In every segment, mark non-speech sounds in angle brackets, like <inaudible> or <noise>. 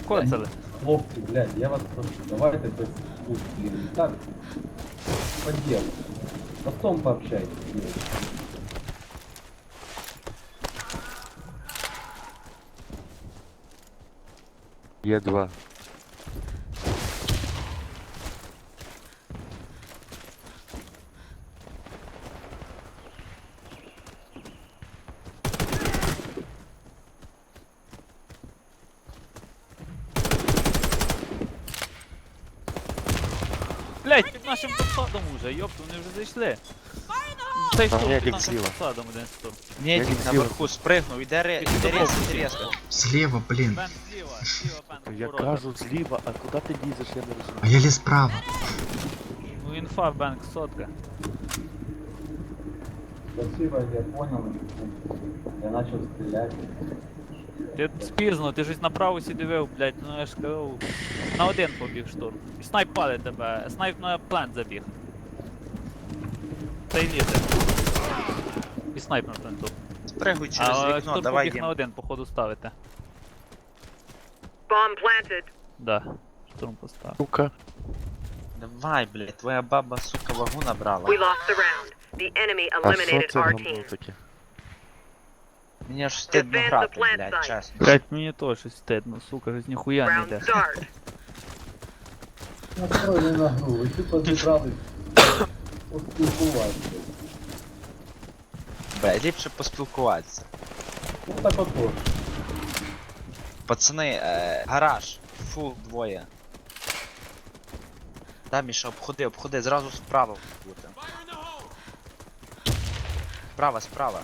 покоцали. Ох ты, блядь, я вас прошу, давайте то есть, уж, блин, так, по делу. Потом пообщайтесь, блядь. Е2. під нашим посадом уже, йопт, вони вже зайшли. Цей Там хто Едік під нашим зліва. посадом один стоп. Медик Медик наверху спригнув, іде ре- іде резко, іде резко. Слева, блін. Бен зліва, зліва бен. Я ворота. кажу зліва, а куди ти лізеш, я не розумію. А я ліз справа. Ну інфа, бенк, сотка. Спасибо, я понял. Я начал стрелять. Ти спізно, ти щось направо сі дивив, блять, ну я ж кажу. На один побіг штурм. І снайп палить тебе, снайп на плент забіг. Цей лізе. І снайп на пленту. Спригуй через А вікно, штурм давай побіг на один, походу ставите. Bomb planted. Да, штурм поставив. Сука. Давай, блядь, твоя баба, сука, вагу набрала. We lost the round. The enemy А що eliminated це our гамно team. таке? Мені ж the грати, блядь, чесно. Блять, мені теж щось стидно, сука, щось ніхуя не йде. start. Настроили на гру, ви тупо зібрались поспілкуватися. Бля, ліпше поспілкуватися. Ну так от от. Пацани, е, гараж, фул двоє. Да, Міша, обходи, обходи, зразу справа бути. Справа, справа.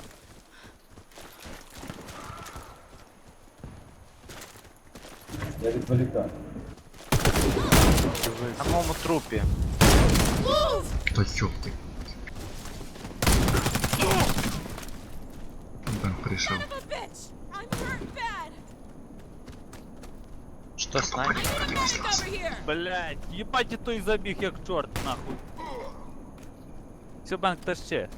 Я відволікаю. На моєму трупі. Та ёпти. Бен прийшов. Що снайпер? Блять, їбать і той забіг як чорт, нахуй. Все, банк та ще.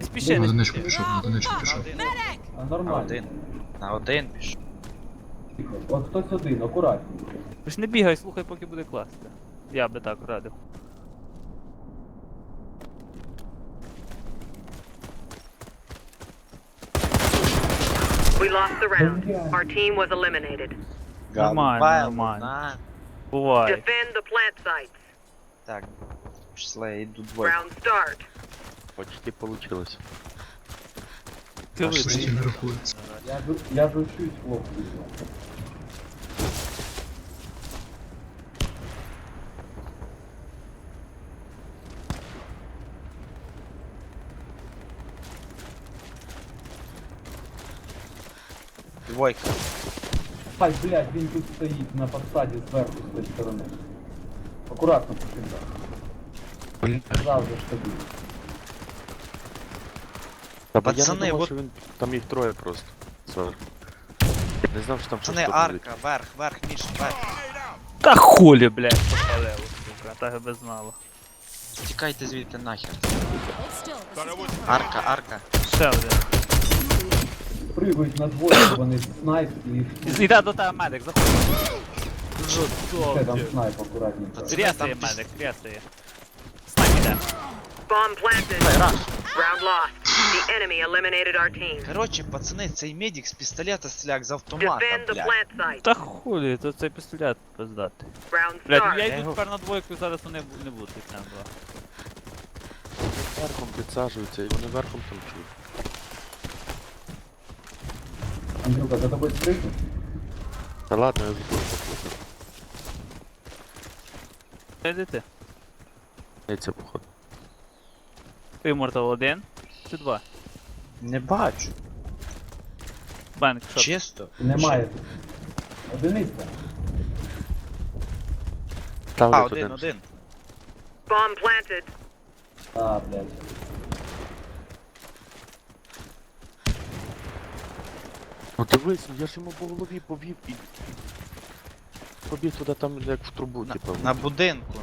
Не спіши, На не одиничку спіши. пішов, на одиничку На пішов. один. А На нормально. один. На один пішов. Тихо. От хтось один, акуратненько. Ви ж не бігай, слухай, поки буде класти. Я би так радив. We lost the round. Our team was eliminated. Нормально, Галбайл, нормально. на. Буває. Defend the plant sites. Так, пішли, йду двоє. Round start. Почти получилось. Ти Аж видиш. стіни не рахується. Я, ж- я ж учусь, хлопці. Двойка. Ай, блядь, він тут стоїть на посаді зверху з тої сторони. Акуратно посидав. Блін. Завжди ж тобі. Та бо я Пацани, не думав, вот- що він... Там їх троє просто. Зверху. Не знав, що там Пацани, щось арка, верх, верх, Міш, верх. Та хулі, блядь, попалило, сука, так би знало. Тікайте звідти нахер. Арка, арка. Ще один. Прыгають на двоє, вони снайп і Іде до тебе медик, заходь. ще там снайп акуратненько. Пацани, піс- медик, крясає. Снайп іде. Bomb planted. Раш. Round lost. The enemy eliminated our team. Коротше, пацани, цей медик з пістолета стріляк з автомата, Defend the блядь. plant site. Та хулі, то цей пістолет пиздати. Round Блядь, я start. йду тепер на двойку, зараз вони бу- не будуть там два. Верхом підсаджуються, і вони верхом там чують. Андрюка, за тобою спригнуть? Та ладно, я тут походу. Де йди ти? Я це походу. Ти Мортал один чи два? Не бачу. Бенк, що? Чисто. Немає. Одиниця. Там А, десь один, один. Bomb planted. А, блядь. Ну дивись, я ж йому по голові повів і... Побіг туди там як в трубу, На, типу. на будинку.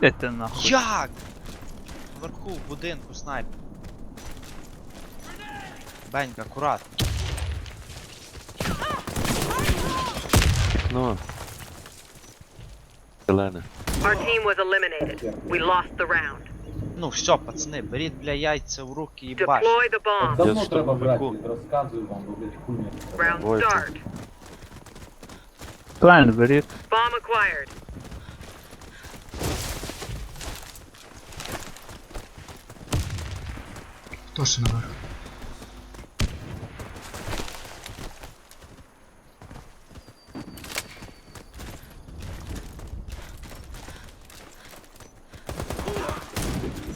Де ти нахуй? Як? Вверху в будинку снайп. Бенька, акуратно. вікно. Зелене. Our team was eliminated. We lost the round. Ну все, пацани, беріть, бля, яйця в руки і баш. Deploy the bomb. Давно Я треба брати, штурмовику. розказую вам, блядь, хуйня. Round Ой, start. План беріть. Bomb acquired. Хто ще наверх?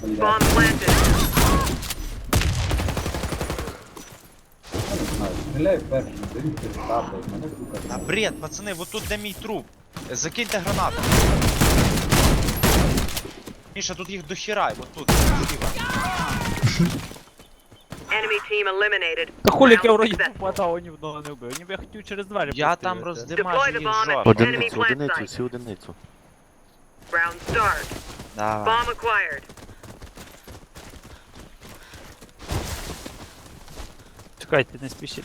Bomb planted. не знаю, стріляй перший, перестав, блядь, мене, сука, Та бред, пацани, вот тут де мій труп. Закиньте гранату. Міша, тут їх дохіра, вот тут, зліва. <laughs> Enemy team eliminated. Та хулік я вроді попадав, ні в одного не вбив. Ніби я хотів через двері Я там постріляти. роздимажу Deploy the їх bomb жорстко. Enemy Одиницю, plant одиницю, site. всі одиницю. Round start. Давай. Bomb acquired. Чекайте, не спішіть.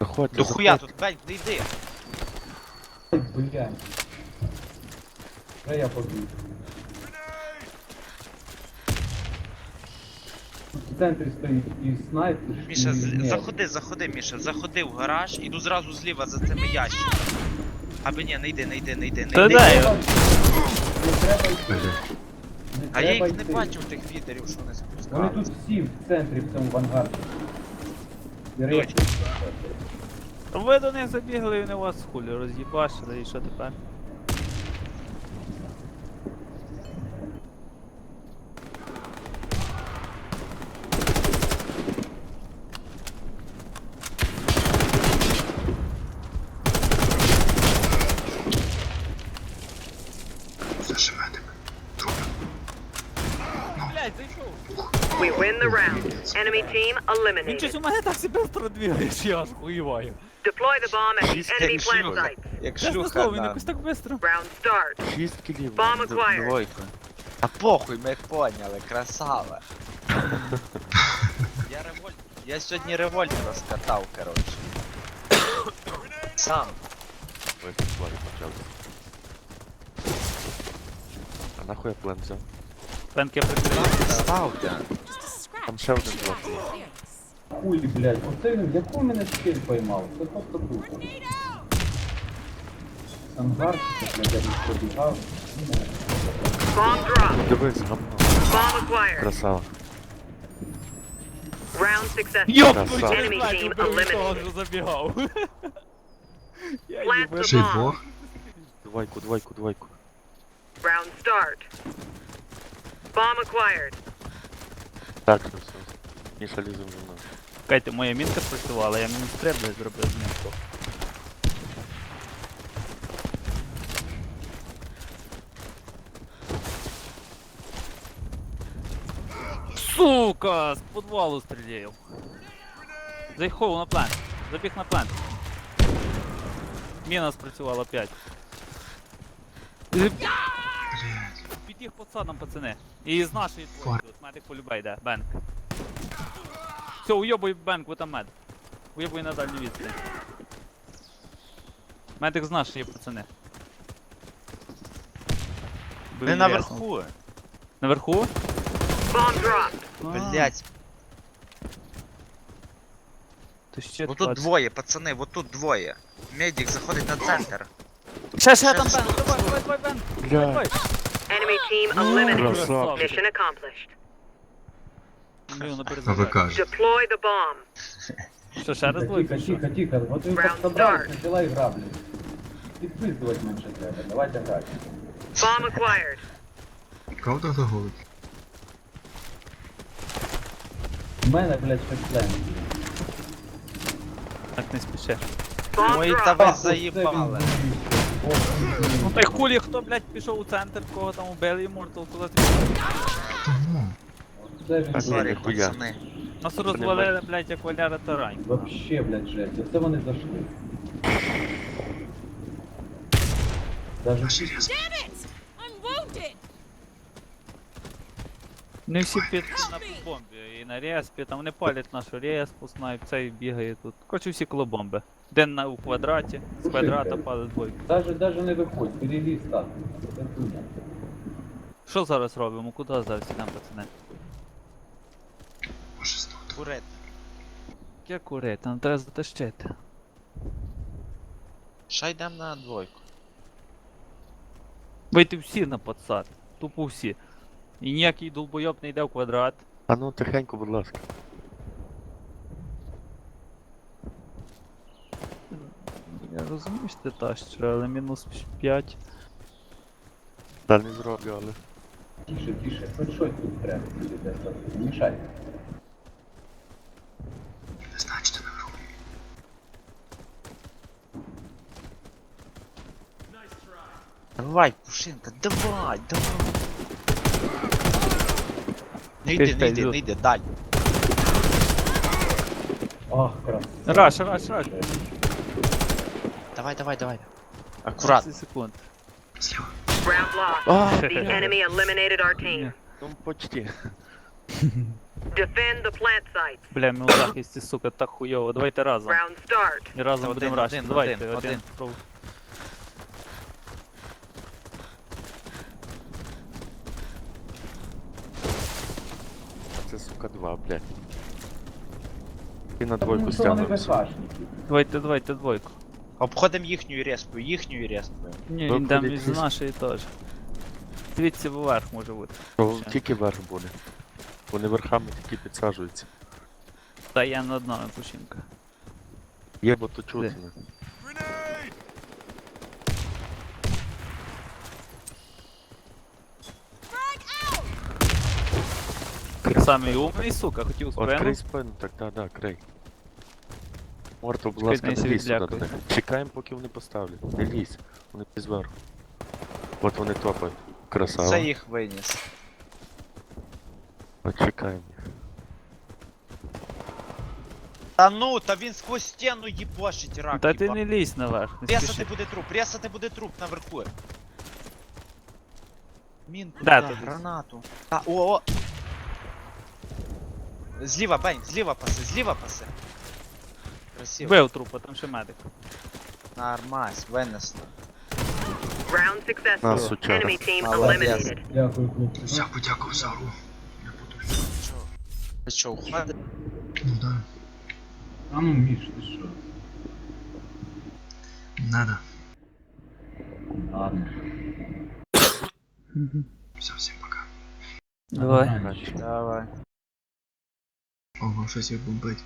Заходьте, До хуя заходьте. тут, блядь, йди. блядь. Де я побіг? Тут в центрі стоїть і снайпер. і Міша, з- заходи, заходи, Міша, заходи в гараж, іду зразу зліва за цими ящиками. Аби ні, не йди, не йди, не йди, не Та йди. де Не треба- йти. Не А я треба їх не йти. бачив тих фідерів, що вони Вони спускали. тут всі в центрі в цьому вангарі. Точно. Ви до них забігли і вони вас хулі роз'їбашили і що тепер? Зашибати. Труп. Блять, зайшов. We win the round. Enemy team Він щось eliminated. у мене так себе що я аж хуєваю. Deploy the bomb at the Шість enemy plant site. Як Чесне шлюха, слово, він да. якось так швидко. Round start. Шість кілів. Bomb acquired. Двойку. А похуй, ми поняли, красава. Я револьт. Я сьогодні револьт розкатав, коротше. Сам. Ой, славі почався. А нахуй я плен взяв? Пенки прикрив. Ставте. Там ще один блок. Хуй, блядь, оце яку мене стиль поймав? Це просто круто. Ангарчик, блядь, я тут пробігав. Bomb dropped. Дивись, гамно. Bomb acquired. Красава. Round successful. Йоп, Красава. ну Enemy team eliminated. забігав. <laughs> Я Plant їбав. the Ще й bomb. двох. Двойку, двойку, двойку. Round start. Bomb acquired. Так, все, все. Міша лізе вже мною. Чекайте, моя мінка спрацювала, я мінус 3, блядь, зробив з мінку. Сука, з подвалу стріляв. Заїхав на план. Забіг на план. Міна спрацювала 5. Під їх подсадом, пацани. І з нашої твої тут. Медик полюбай, йде. Бенк. Все, уйобуй бенк, ви там мед. Уйобуй на дальню відстань. Медик з нашої, пацани. Бив Не ясно. наверху. Наверху? Блять. То ще Вот тут двоє, пацани, вот тут двоє. Медик заходить на центр. Ще, ще там бенк, давай, давай, давай, бенк. Бля, Давай. Enemy team eliminated. красавчик. Mission accomplished. Ну, на А ви перезарядку. кажете. Deploy the bomb. Що, ще раз Тихо, двойку? тихо, що? тихо, от ви Round так собрались, start. почала ігра, блядь. Підписувати менше треба, давайте грати. Bomb acquired. Правда заголить? У мене, блядь, щось плен. Так не спіши. Bomb Ой, та dropped. ви заїбали. Ну та й хулі, хто, блядь, пішов у центр, кого там убили Immortal, куди ти. Це Сорі, пацани. Нас розвалили, блядь, як Валяра Тарань. Вообще, блядь, жесть. Оце вони зайшли. Даже Damn it! I'm wounded! Не всі під на бомбі і на респі, там вони палять нашу респу, снайп, цей бігає тут. Короче, всі коло бомби. Один на у квадраті, з квадрата палить двойку. Даже, даже не виходь, переліз так. Це хуйня. Що зараз робимо? Куди зараз ідемо, пацани? Може здохнути. Курет. Яке курити, нам треба затащити. Ще йдемо на двойку. Вийти всі на подсад. Тупо всі. І ніякий долбойоб не йде в квадрат. А ну тихенько, будь ласка. Я розумію, що ти тащиш, але мінус 5. Та не зроблю, але. Тише, тише, хоч щось тут треба. десь там, Не мішай. Не знаю, наверху. Давай, Пушинка, давай, давай. Не йди, не йди, не йди, дай. Ах, красиво. Раш, раш, раш. Давай, давай, давай. Аккуратно. 30 секунд. Зліва. Round lost. А, The enemy eliminated our team. Ні. ну почти. Defend the plant site. Бля, ми у захисті, сука, так хуйово. Давайте разом. Round start. І разом Один, будемо рашити. один, Давайте, один, один. один. Пров- А це сука два, блядь. І на Тому двойку що вони стягнувся. ВХшники. Давайте, давайте двойку. Обходимо їхню респу, їхню респу. Ні, він там із нашої теж. Звідси вверх може бути. Ще. Тільки верх буде. Вони верхами тільки підсаджуються. Та я над нами пушинка. Є, бо то чути. Самий умний, сука, хотів От крий спину. спину, так, да, да, крий. Морто, будь ласка, не лізь сюди. Чекаємо, поки вони поставлять. Не лізь. Вони зверху. От вони топають. Красава. Це їх виніс. От чекаємо. Та ну, та він сквозь стіну їбошить рак. Та ти їба. не лізь наверх, не Ресати спіши. буде труп, ресати буде труп наверху. Мінку, да, ти? гранату. Та, о, о. Зліва, Бень, зліва паси, зліва паси. Красиво. Бив трупа, там ще медик. Нормась, винесли. Round successful. На, сучара. Enemy team Молодець. eliminated. Дякую, хлопці. Я подякував за гру. Я буду. Що? Ви що, уходите? Ну да. А ну, Міш, ти що? Надо. Ладно. Все, всім пока. Давай. Ага. Давай. Ого, щось їх бомбить.